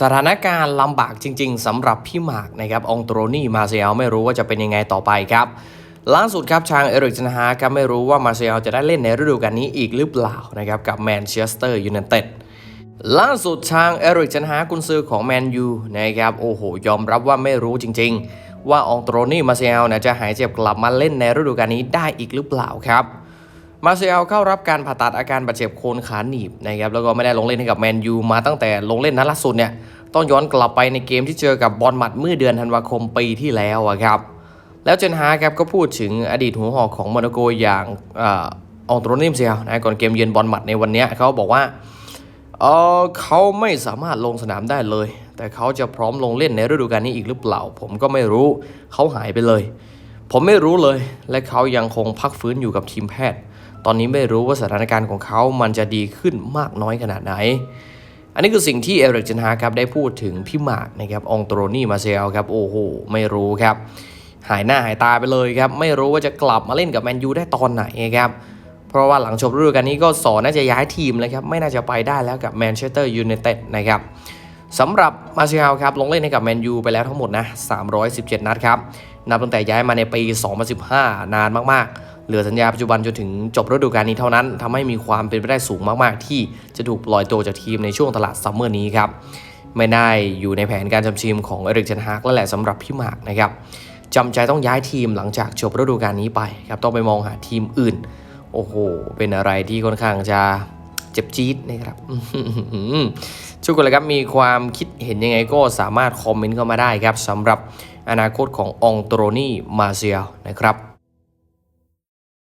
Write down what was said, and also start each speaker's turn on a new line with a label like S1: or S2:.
S1: สถานการณ์ลำบากจริง ๆสำหรับพี่หมากนะครับองโตรนี่มาเซียลไม่รู้ว่าจะเป็นยังไงต่อไปครับล่าสุดครับทางเอริกเทนฮากครับไม่รู้ว่ามาเซียลจะได้เล่นในฤดูกาลนี้อีกหรือเปล่านะครับกับแมนเชสเตอร์ยูไนเต็ดล่าสุดทางเอริกเทนฮากุนซือของแมนยูนะครับโอ้โห ยอมรับว่าไม่รู้จริง ๆ ว่าองโตรนี่มาเซียลเนี่ยจะหายเจ็บกลับมาเล่นในฤดูกาลนี้ได้อีกหรือเปล่าครับ มาเซียลเข้ารับการผ่าตัดอาการบาดเจ็บโคนขาหนีบนะครับแล้วก็ไม่ได้ลงเล่นให้กับแมนยูมาตั้งแต่ลงเล่นนัดล่าสุดเนี่ยต้องย้อนกลับไปในเกมที่เจอกับบอลหมัดเมื่อเดือนธันวาคมปีที่แล้วอะครับแล้วเจนฮาครับก็พูดถึงอดีตหัวหอกของโมนโกอย่างอองโตรนิมเซียลนะก่อนเกมเยือนบอลหมัดในวันนี้เขาบอกว่าเออเขาไม่สามารถลงสนามได้เลย แต่เขาจะพร้อมลงเล่นในฤดูกาลนี้อีกหรือเปล่า ผมก็ไม่รู้เขาหายไปเลย ผมไม่รู้เลย และเขายังคงพักฟื้นอยู่กับทีมแพทย์ ตอนนี้ไม่รู้ว่าสถานการณ์ของเขามันจะดีขึ้นมากน้อยขนาดไหน อันนี้คือสิ่งที่เอริกเจนฮาครับได้พูดถึงพี่หมากนะครับองโตรนี่มาเซลครับโอ้โหไม่รู้ครับหายหน้าหายตาไปเลยครับไม่รู้ว่าจะกลับมาเล่นกับแมนยูได้ตอนไหนครับเพราะว่าหลังจบฤดูกาลนี้ก็สอนน่าจะย้ายทีมเลยครับไม่น่าจะไปได้แล้วกับแมนเชสเตอร์ยูไนเต็ดนะครับสำหรับมาเซียลครับลงเล่นให้กับแมนยูไปแล้วทั้งหมดนะ 317 นัดครับ นับตั้งแต่ย้ายมาในปี 2015 นานมาก เหลือสัญญาปัจจุบันจนถึงจบฤดูกาลนี้เท่านั้นทำให้มีความเป็นไปได้สูงมาก ๆ ที่จะถูกปล่อยตัวจากทีมในช่วงตลาดซัมเมอร์นี้ครับไม่ได้อยู่ในแผนการจำทีมของเอริกเจนฮากแล้วแหละสำหรับพี่หมากนะครับจำใจต้องย้ายทีมหลังจากจบฤดูกาลนี้ไปครับต้องไปมองหาทีมอื่น โอ้โห เป็นอะไรที่ค่อนข้างจะเจ็บจี๊ดนะครับทุกคนเลยครับมีความคิดเห็นยังไงก็สามารถคอมเมนต์เข้ามาได้ครับสำหรับอนาคตขององโตรนี่มาเซียลนะครับ